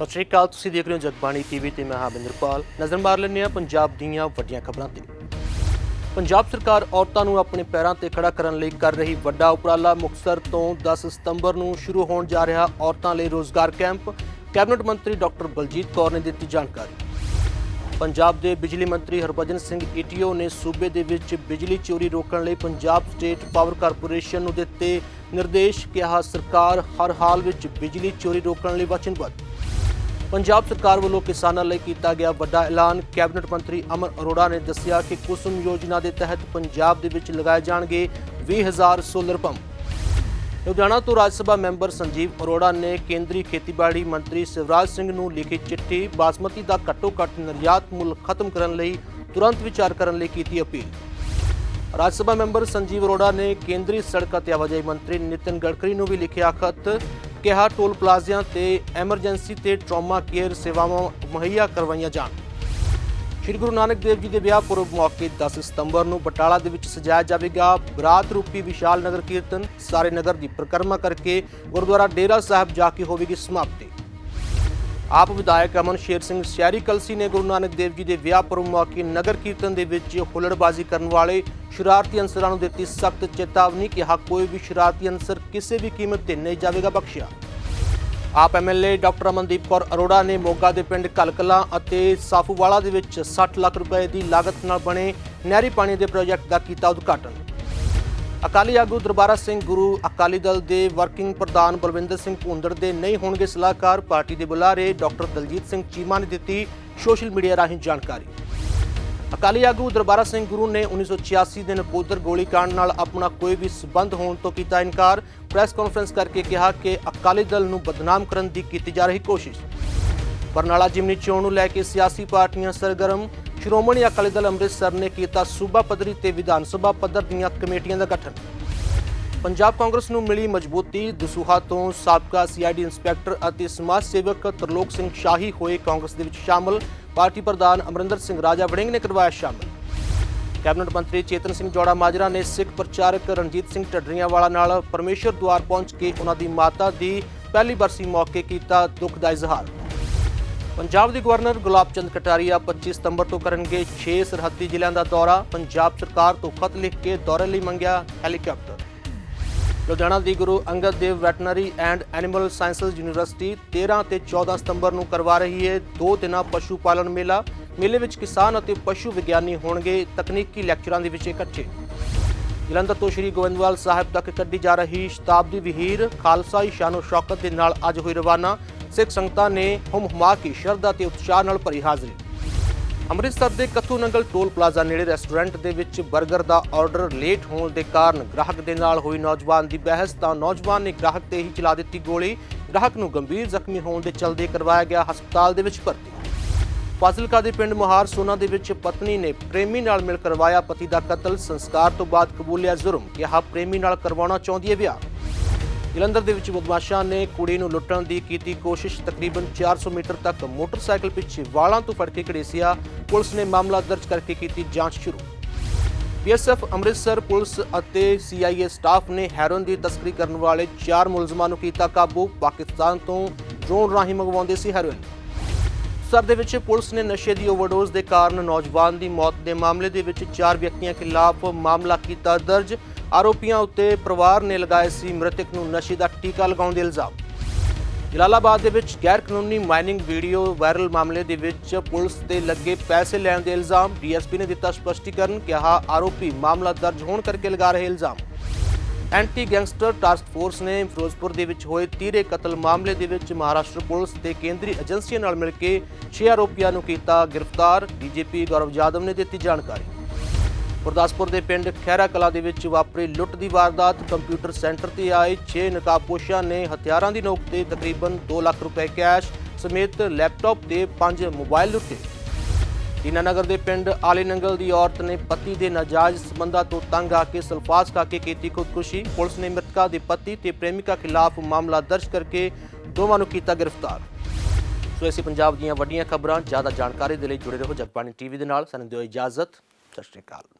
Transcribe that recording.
ਸਤਿ ਸ਼੍ਰੀ ਅਕਾਲ, ਤੁਸੀਂ ਦੇਖ ਰਹੇ ਹੋ ਜਗਬਾਣੀ ਟੀਵੀ ਤੇ ਮੈਂ ਹਾਬਿੰਦਰਪਾਲ ਨਜ਼ਰ ਮਾਰ ਲੈਂਦੇ ਹਾਂ ਪੰਜਾਬ ਦੀਆਂ ਵੱਡੀਆਂ ਖਬਰਾਂ ਤੇ। ਪੰਜਾਬ ਸਰਕਾਰ ਔਰਤਾਂ ਨੂੰ ਆਪਣੇ ਪੈਰਾਂ ਤੇ ਖੜਾ ਕਰਨ ਲਈ ਕਰ ਰਹੀ ਵੱਡਾ ਉਪਰਾਲਾ। ਮੁਕਤਸਰ ਤੋਂ 10 ਸਤੰਬਰ ਨੂੰ ਸ਼ੁਰੂ ਹੋਣ ਜਾ ਰਿਹਾ ਔਰਤਾਂ ਲਈ ਰੋਜ਼ਗਾਰ ਕੈਂਪ। ਕੈਬਨਿਟ ਮੰਤਰੀ ਡਾਕਟਰ ਬਲਜੀਤ ਕੌਰ ਨੇ ਦਿੱਤੀ ਜਾਣਕਾਰੀ। ਪੰਜਾਬ ਦੇ ਬਿਜਲੀ ਮੰਤਰੀ ਹਰਭਜਨ ਸਿੰਘ ਈਟੀਓ ਨੇ ਸੂਬੇ ਦੇ ਵਿੱਚ ਬਿਜਲੀ ਚੋਰੀ ਰੋਕਣ ਲਈ ਪੰਜਾਬ ਸਟੇਟ ਪਾਵਰ ਕਾਰਪੋਰੇਸ਼ਨ ਨੂੰ ਦਿੱਤੇ ਨਿਰਦੇਸ਼। ਕਿਹਾ, ਸਰਕਾਰ ਹਰ ਹਾਲ ਵਿੱਚ ਬਿਜਲੀ ਚੋਰੀ ਰੋਕਣ ਲਈ ਵਚਨਬੱਧ। ਪੰਜਾਬ ਸਰਕਾਰ ਵੱਲੋਂ ਕਿਸਾਨਾਂ ਲਈ ਕੀਤਾ ਗਿਆ ਵੱਡਾ ਐਲਾਨ। ਕੈਬਨਿਟ ਮੰਤਰੀ ਅਮਰ ਅਰੋੜਾ ਨੇ ਦੱਸਿਆ ਕਿ ਕੁਸੁਮ ਯੋਜਨਾ ਦੇ ਤਹਿਤ ਪੰਜਾਬ ਦੇ ਵਿੱਚ ਲਗਾਏ ਜਾਣਗੇ 20000 ਸੋਲਰ ਪੰਪ। ਲੁਧਿਆਣਾ ਤੋਂ ਰਾਜ ਸਭਾ ਮੈਂਬਰ ਸੰਜੀਵ ਅਰੋੜਾ ਨੇ ਕੇਂਦਰੀ ਖੇਤੀਬਾੜੀ ਮੰਤਰੀ ਸ਼ਿਵਰਾਜ ਸਿੰਘ ਨੂੰ ਲਿਖੀ ਚਿੱਠੀ ਬਾਸਮਤੀ ਦਾ ਘੱਟੋ-ਘੱਟ ਨਿਰਯਾਤ ਮੁੱਲ ਖਤਮ ਕਰਨ ਲਈ ਤੁਰੰਤ ਵਿਚਾਰ ਕਰਨ ਲਈ ਕੀਤੀ ਅਪੀਲ। ਰਾਜ ਸਭਾ ਮੈਂਬਰ ਸੰਜੀਵ ਅਰੋੜਾ ਨੇ ਕੇਂਦਰੀ ਸੜਕ ਅਤੇ ਆਵਾਜਾਈ ਮੰਤਰੀ ਨਿਤਿਨ ਗਡਕਰੀ ਨੂੰ ਵੀ ਲਿਖਿਆ ਖਤ। ਕਿਹਾ ਟੋਲ ਪਲਾਜ਼ਿਆਂ ਤੇ ਐਮਰਜੈਂਸੀ ਤੇ ਟਰਾਮਾ ਕੇਅਰ ਸੇਵਾਵਾਂ ਮੁਹੱਈਆ ਕਰਵਾਈਆਂ ਜਾਣ। ਸ਼੍ਰੀ ਗੁਰੂ ਨਾਨਕ ਦੇਵ ਜੀ ਦੇ ਵਿਆਹ ਪੁਰਬ ਮੌਕੇ 10 ਸਤੰਬਰ ਨੂੰ ਬਟਾਲਾ ਦੇ ਵਿੱਚ ਸਜਾਇਆ ਜਾਵੇਗਾ। ਬਰਾਤ ਰੂਪੀ ਵਿਸ਼ਾਲ ਨਗਰ ਕੀਰਤਨ, ਸਾਰੇ ਨਗਰ ਦੀ ਪ੍ਰਕਰਮਾ ਕਰਕੇ ਗੁਰਦੁਆਰਾ ਡੇਰਾ ਸਾਹਿਬ ਜਾ ਕੇ ਹੋਵੇਗੀ ਸਮਾਪਤੀ। ਆਪ ਵਿਧਾਇਕ ਅਮਨ ਸ਼ੇਰ ਸਿੰਘ ਸ਼ਹਿਰੀ ਕਲਸੀ ਨੇ ਗੁਰੂ ਨਾਨਕ ਦੇਵ ਜੀ ਦੇ ਵਿਆਹ ਪੁਰਬ ਮੌਕੇ ਨਗਰ ਕੀਰਤਨ ਦੇ ਵਿੱਚ ਹੁੱਲੜਬਾਜ਼ੀ ਕਰਨ ਵਾਲੇ ਸ਼ਰਾਰਤੀ ਅਨਸਰਾਂ ਨੂੰ ਦਿੱਤੀ ਸਖਤ ਚੇਤਾਵਨੀ ਕਿ ਹਾ ਕੋਈ ਵੀ ਸ਼ਰਾਰਤੀ ਅਨਸਰ ਕਿਸੇ ਵੀ ਕੀਮਤ ਤੇ ਨਹੀਂ ਜਾਵੇਗਾ ਬਖਸ਼ਿਆ। ਆਪ ਐਮਐਲਏ ਡਾਕਟਰ ਅਮਨਦੀਪ ਕੌਰ ਅਰੋੜਾ ਨੇ ਮੋਗਾ ਦੇ ਪਿੰਡ ਕਲਕਲਾ ਅਤੇ ਸਾਫੂਵਾਲਾ ਦੇ ਵਿੱਚ 60 ਲੱਖ ਰੁਪਏ ਦੀ ਲਾਗਤ ਨਾਲ ਬਣੇ ਨਹਿਰੀ ਪਾਣੀ ਦੇ ਪ੍ਰੋਜੈਕਟ ਦਾ ਕੀਤਾ ਉਦਘਾਟਨ। ਅਕਾਲੀ ਆਗੂ ਦਰਬਾਰਾ ਸਿੰਘ ਗੁਰੂ ਅਕਾਲੀ ਦਲ ਦੇ ਵਰਕਿੰਗ ਪ੍ਰਧਾਨ ਬਲਵਿੰਦਰ ਸਿੰਘ ਭੁੰਦੜ ਦੇ ਨਹੀਂ ਹੋਣਗੇ ਸਲਾਹਕਾਰ ਪਾਰਟੀ ਦੇ ਬੁਲਾਰੇ ਡਾਕਟਰ ਦਲਜੀਤ ਸਿੰਘ ਚੀਮਾ ਨੇ ਦਿੱਤੀ ਸੋਸ਼ਲ ਮੀਡੀਆ ਰਾਹੀਂ ਜਾਣਕਾਰੀ। ਅਕਾਲੀ ਆਗੂ ਦਰਬਾਰਾ ਸਿੰਘ ਗੁਰੂ ਨੇ 1986 ਦੇ ਨਕੋਦਰ ਗੋਲੀकांड ਨਾਲ ਆਪਣਾ ਕੋਈ ਵੀ ਸਬੰਧ ਹੋਣ ਤੋਂ ਕੀਤਾ ਇਨਕਾਰ। ਪ੍ਰੈਸ ਕਾਨਫਰੰਸ ਕਰਕੇ ਕਿਹਾ ਕਿ ਅਕਾਲੀ ਦਲ ਨੂੰ ਬਦਨਾਮ ਕਰਨ ਦੀ ਕੀਤੀ ਜਾ ਰਹੀ ਕੋਸ਼ਿਸ਼। ਬਰਨਾਲਾ ਜਿਮਨੀ ਚੋਣ ਨੂੰ ਲੈ ਕੇ ਸਿਆਸੀ ਪਾਰਟੀਆਂ ਸਰਗਰਮ ਸ਼੍ਰੋਮਣੀ ਅਕਾਲੀ ਦਲ ਅੰਮ੍ਰਿਤਸਰ ਨੇ ਕੀਤਾ ਸੂਬਾ ਪੱਧਰੀ ਤੇ ਵਿਧਾਨ ਸਭਾ ਪੱਧਰ ਦੀਆਂ ਕਮੇਟੀਆਂ ਦਾ ਗਠਨ। ਪੰਜਾਬ ਕਾਂਗਰਸ ਨੂੰ ਮਿਲੀ ਮਜ਼ਬੂਤੀ, ਦਸੂਹਾ ਤੋਂ ਸਾਬਕਾ ਸੀਆਈਡੀ ਇੰਸਪੈਕਟਰ ਅਤੇ ਸਮਾਜ ਸੇਵਕ ਤਰਲੋਕ ਸਿੰਘ ਸ਼ਾਹੀ ਹੋਏ ਕਾਂਗਰਸ ਦੇ ਵਿੱਚ ਸ਼ਾਮਲ। ਪਾਰਟੀ ਪ੍ਰਧਾਨ ਅਮਰਿੰਦਰ ਸਿੰਘ ਰਾਜਾ ਵੜਿੰਗ ਨੇ ਕਰਵਾਇਆ ਸ਼ਾਮਲ। ਕੈਬਨਿਟ ਮੰਤਰੀ ਚੇਤਨ ਸਿੰਘ ਜੋੜਾ ਮਾਜਰਾ ਨੇ ਸਿੱਖ ਪ੍ਰਚਾਰਕ ਰਣਜੀਤ ਸਿੰਘ ਢੱਡਰੀਆਂਵਾਲਾ ਨਾਲ ਪਰਮੇਸ਼ਰ ਦੁਆਰ ਪਹੁੰਚ ਕੇ ਉਹਨਾਂ ਦੀ ਮਾਤਾ ਦੀ ਪਹਿਲੀ ਬਰਸੀ ਮੌਕੇ ਕੀਤਾ ਦੁੱਖ ਦਾ ਇਜ਼ਹਾਰ ਪੰਜਾਬ ਦੇ ਗਵਰਨਰ ਗੁਲਾਬ ਚੰਦ ਕਟਾਰੀਆ 25 ਸਤੰਬਰ ਤੋਂ ਕਰਨਗੇ 6 ਸਰਹੱਦੀ ਜ਼ਿਲ੍ਹਿਆਂ ਦਾ ਦੌਰਾ। ਪੰਜਾਬ ਸਰਕਾਰ ਤੋਂ ਖਤ ਲਿਖ ਕੇ ਦੌਰੇ ਲਈ ਮੰਗਿਆ helicopter. Ludhiana the Guru Angad Dev veterinary and animal sciences university 13 ਤੇ 14 ਸਤੰਬਰ ਨੂੰ ਕਰਵਾ ਰਹੀ ਹੈ ਦੋ ਦਿਨਾਂ ਪਸ਼ੂ ਪਾਲਣ ਮੇਲਾ। ਮੇਲੇ ਵਿੱਚ ਕਿਸਾਨ ਅਤੇ ਪਸ਼ੂ ਵਿਗਿਆਨੀ ਹੋਣਗੇ ਤਕਨੀਕੀ ਲੈਕਚਰਾਂ ਦੇ ਵਿੱਚ ਇਕੱਠੇ। ਜਲੰਧਰ ਤੋਂ ਸ਼੍ਰੀ ਗੋਬਿੰਦਵਾਲ ਸਾਹਿਬ ਤੱਕ ਕੱਢੀ ਜਾ ਰਹੀ ਸ਼ਤਾਬਦੀ ਵਿਹੀਰ। ਖਾਲਸਾਈ ਸ਼ਾਨੋ ਸ਼ੌਕਤ ਦੇ ਨਾਲ ਅੱਜ ਹੋਈ ਰਵਾਨਾ। ਸਿੱਖ ਸੰਗਤਾਂ ਨੇ ਹੁਮ ਹੁਮਾ ਕੇ ਸ਼ਰਧਾ ਤੇ ਉਤਸ਼ਾਹ ਨਾਲ ਭਰੀ ਹਾਜ਼ਰੀ। ਅੰਮ੍ਰਿਤਸਰ ਦੇ ਕੱਥੂ ਨੰਗਲ ਟੋਲ ਪਲਾਜ਼ਾ ਨੇੜੇ ਰੈਸਟੋਰੈਂਟ ਦੇ ਵਿੱਚ 버ਗਰ ਦਾ ਆਰਡਰ ਲੇਟ ਹੋਣ ਦੇ ਕਾਰਨ ਗ੍ਰਾਹਕ ਦੇ ਨਾਲ ਹੋਈ ਨੌਜਵਾਨ ਦੀ ਬਹਿਸ ਤਾਂ ਨੌਜਵਾਨ ਨੇ ਗ੍ਰਾਹਕ ਤੇ ਹੀ ਚਲਾ ਦਿੱਤੀ ਗੋਲੀ। ਗ੍ਰਾਹਕ ਨੂੰ ਗੰਭੀਰ ਜ਼ਖਮੀ ਹੋਣ ਦੇ ਚਲਦੇ ਕਰਵਾਇਆ ਗਿਆ ਹਸਪਤਾਲ ਦੇ ਵਿੱਚ ਭਰਤੀ। ਫਾਜ਼ਿਲਕਾ ਦੇ ਪਿੰਡ ਮੁਹਾਰ ਸੋਨਾ ਦੇ ਵਿੱਚ ਪਤਨੀ ਨੇ ਪ੍ਰੇਮੀ ਨਾਲ ਮਿਲ ਕਰਵਾਇਆ ਪਤੀ ਦਾ ਕਤਲ। ਸੰਸਕਾਰ ਤੋਂ ਬਾਅਦ ਕਬੂਲਿਆ ਜ਼ੁਰਮ, ਕਿਹਾ ਪ੍ਰੇਮੀ ਨਾਲ ਕਰਵਾਉਣਾ ਚਾਹੁੰਦੀ ਹੈ ਵਿਆਹ। ਜਲੰਧਰ ਦੇ ਵਿੱਚ ਬਦਮਾਸ਼ਾਂ ਨੇ ਕੁੜੀ ਨੂੰ ਲੁੱਟਣ ਦੀ ਕੀਤੀ ਕੋਸ਼ਿਸ਼। ਤਕਰੀਬਨ 400 ਮੀਟਰ ਤੱਕ ਮੋਟਰਸਾਈਕਲ ਪਿੱਛੇ ਵਾਲਾਂ ਤੋਂ ਫੜ ਕੇ ਘੜੇਸਿਆ। ਪੁਲਿਸ ਨੇ ਮਾਮਲਾ ਦਰਜ ਕਰਕੇ ਕੀਤੀ ਜਾਂਚ ਸ਼ੁਰੂ। ਬੀਐਸਐਫ, ਅੰਮ੍ਰਿਤਸਰ ਪੁਲਿਸ ਅਤੇ ਸੀਆਈਏ ਸਟਾਫ ਨੇ ਹੈਰੋਇਨ ਦੀ ਤਸਕਰੀ ਕਰਨ ਵਾਲੇ ਚਾਰ ਮੁਲਜ਼ਮਾਂ ਨੂੰ ਕੀਤਾ ਕਾਬੂ। ਪਾਕਿਸਤਾਨ ਤੋਂ ਡਰੋਨ ਰਾਹੀਂ ਮੰਗਵਾਉਂਦੇ ਸੀ ਹੈਰੋਇਨ। ਸਰ ਦੇ ਵਿੱਚ ਪੁਲਿਸ ਨੇ ਨਸ਼ੇ ਦੀ ਓਵਰਡੋਜ਼ ਦੇ ਕਾਰਨ ਨੌਜਵਾਨ ਦੀ ਮੌਤ ਦੇ ਮਾਮਲੇ ਦੇ ਵਿੱਚ ਚਾਰ ਵਿਅਕਤੀਆਂ ਖਿਲਾਫ ਮਾਮਲਾ ਕੀਤਾ ਦਰਜ। ਆਰੋਪੀਆਂ ਉੱਤੇ ਪਰਿਵਾਰ ਨੇ ਲਗਾਏ ਸੀ ਮ੍ਰਿਤਕ ਨੂੰ ਨਸ਼ੇ ਦਾ ਟੀਕਾ ਲਗਾਉਣ ਦੇ ਇਲਜ਼ਾਮ। ਜਲਾਲਾਬਾਦ ਦੇ ਵਿੱਚ ਗੈਰ ਕਾਨੂੰਨੀ ਮਾਈਨਿੰਗ ਵੀਡੀਓ ਵਾਇਰਲ ਮਾਮਲੇ ਦੇ ਵਿੱਚ ਪੁਲਿਸ ਤੇ ਲੱਗੇ ਪੈਸੇ ਲੈਣ ਦੇ ਇਲਜ਼ਾਮ। ਡੀਐਸਪੀ ਨੇ ਦਿੱਤਾ ਸਪਸ਼ਟੀਕਰਨ, ਕਿਹਾ ਆਰੋਪੀ ਮਾਮਲਾ ਦਰਜ ਹੋਣ ਕਰਕੇ ਲਗਾ ਰਹੇ ਇਲਜ਼ਾਮ। ਐਂਟੀ ਗੈਂਗਸਟਰ ਟਾਸਕ ਫੋਰਸ ਨੇ ਫਿਰੋਜ਼ਪੁਰ ਦੇ ਵਿੱਚ ਹੋਏ ਤੀਰੇ ਕਤਲ ਮਾਮਲੇ ਦੇ ਵਿੱਚ ਮਹਾਰਾਸ਼ਟਰ ਪੁਲਿਸ ਤੇ ਕੇਂਦਰੀ ਏਜੰਸੀਆਂ ਨਾਲ ਮਿਲ ਕੇ 6 ਆਰੋਪੀਆਂ ਨੂੰ ਕੀਤਾ ਗ੍ਰਿਫਤਾਰ। ਡੀਜੀਪੀ ਗੌਰਵ ਜਾਦਵ ਨੇ ਦਿੱਤੀ ਜਾਣਕਾਰੀ। ਗੁਰਦਾਸਪੁਰ ਦੇ ਪਿੰਡ ਖੈਰਾ ਕਲਾ ਦੇ ਵਿੱਚ ਵਾਪਰੀ ਲੁੱਟ ਦੀ ਵਾਰਦਾਤ। ਕੰਪਿਊਟਰ ਸੈਂਟਰ ਤੇ ਆਏ 6 ਨਕਾਬਪੋਸ਼ਾਂ ਨੇ ਹਥਿਆਰਾਂ ਦੀ ਨੋਕ ਤੇ ਤਕਰੀਬਨ 2 ਲੱਖ ਰੁਪਏ ਕੈਸ਼ ਸਮੇਤ ਲੈਪਟਾਪ ਤੇ 5 ਮੋਬਾਈਲ ਲੁੱਟੇ। ਦੀਨਾਨਗਰ ਦੇ ਪਿੰਡ ਆਲੇ ਨੰਗਲ ਦੀ ਔਰਤ ਨੇ ਪਤੀ ਦੇ ਨਾਜਾਇਜ਼ ਸਬੰਧਾਂ ਤੋਂ ਤੰਗ ਆ ਕੇ ਸਲਫਾਸ ਖਾ ਕੇ ਕੀਤੀ ਖੁਦਕੁਸ਼ੀ। ਪੁਲਿਸ ਨੇ ਮ੍ਰਿਤਕਾ ਦੇ ਪਤੀ ਤੇ ਪ੍ਰੇਮਿਕਾ ਖਿਲਾਫ ਮਾਮਲਾ ਦਰਜ ਕਰਕੇ ਦੋਵਾਂ ਨੂੰ ਕੀਤਾ ਗ੍ਰਿਫਤਾਰ। ਸੋ ਐਸੀ ਪੰਜਾਬ ਦੀਆਂ ਵੱਡੀਆਂ ਖਬਰਾਂ, ਜ਼ਿਆਦਾ ਜਾਣਕਾਰੀ ਦੇ ਲਈ ਜੁੜੇ ਰਹੋ ਜਗਬਾਣੀ ਟੀਵੀ ਦੇ ਨਾਲ। ਸਾਨੂੰ ਦਿਓ ਇਜਾਜ਼ਤ। ਸਤਿ ਸ਼੍ਰੀ ਅਕਾਲ।